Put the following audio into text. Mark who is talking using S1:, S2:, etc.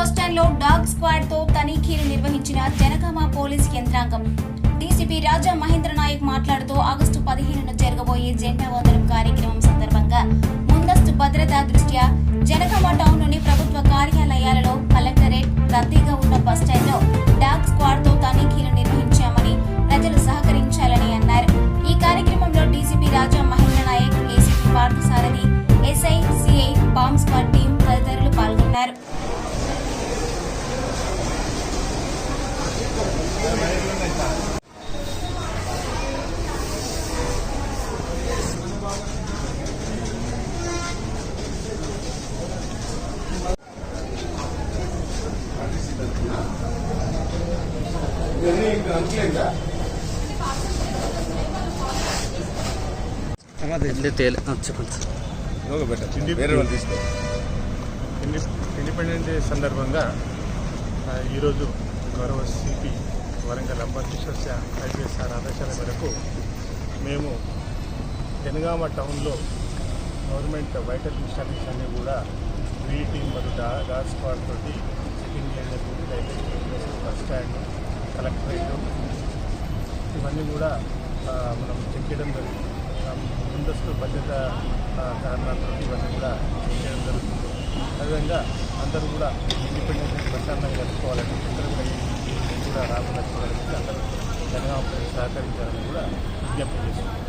S1: బస్టాండ్లో డాగ్ స్క్వాడ్తో తనిఖీలు నిర్వహించిన జనగామ పోలీస్ యంత్రాంగం. డీసీపీ రాజా మహేంద్ర నాయక్ మాట్లాడుతూ ఆగస్టు పదిహేనున జరగబోయే జెండా వందనం కార్యక్రమం సందర్భంగా ముందస్తు భద్రతా దృష్ట్యా జనగామ నుండి ప్రభుత్వ కార్యాలయాలలో కలెక్టరేట్ రద్దీగా ఉన్న బస్టాండ్లో డాగ్ స్క్వాడ్తో తనిఖీలు నిర్వహించామని ప్రజలు సహకరించాలని అన్నారు. ఈ కార్యక్రమంలో DCP Raja Mahendra Nayak ACP Parthasarathi SI CI bomb squad team తదితరులు పాల్గొన్నారు.
S2: ఇల్లు తేలి. ఆ, చెప్పండి సార్.
S3: లోగో పెట్ట. వేరే వాళ్ళు తీసుకో.
S4: ఇండి- ఇండిపెండెన్స్ డే సందర్భంగా ఈరోజు గౌరవ సిపి వరంగల్ అంబర్ కిషోర్ శా ఐపీఎస్ సార్ ఆదేశాల మేరకు మేము జనగామ టౌన్లో గవర్నమెంట్ వైటల్ ఇన్స్టాలేషన్ అన్నీ కూడా వీ టీమ్ మరియు డా స్క్వాడ్ తోటి చేయడం జరిగింది రైల్వే బస్ స్టాండ్ కలెక్టరేట్ ఇవన్నీ కూడా మనం చెక్ చేయడం జరిగింది. ముందస్తు భద్రత కారణాలతో ఇవన్నీ కూడా చెక్ చేయడం జరుగుతుంది అదేవిధంగా అందరూ కూడా ఇండిపెండెన్స్ ప్రశాంతంగా జరుపుకోవాలని అందరూ కూడా ఈ- రాకుండా చూడాలని అందరూ జనగామ సహకరించాలని కూడా విజ్ఞప్తి చేస్తున్నాం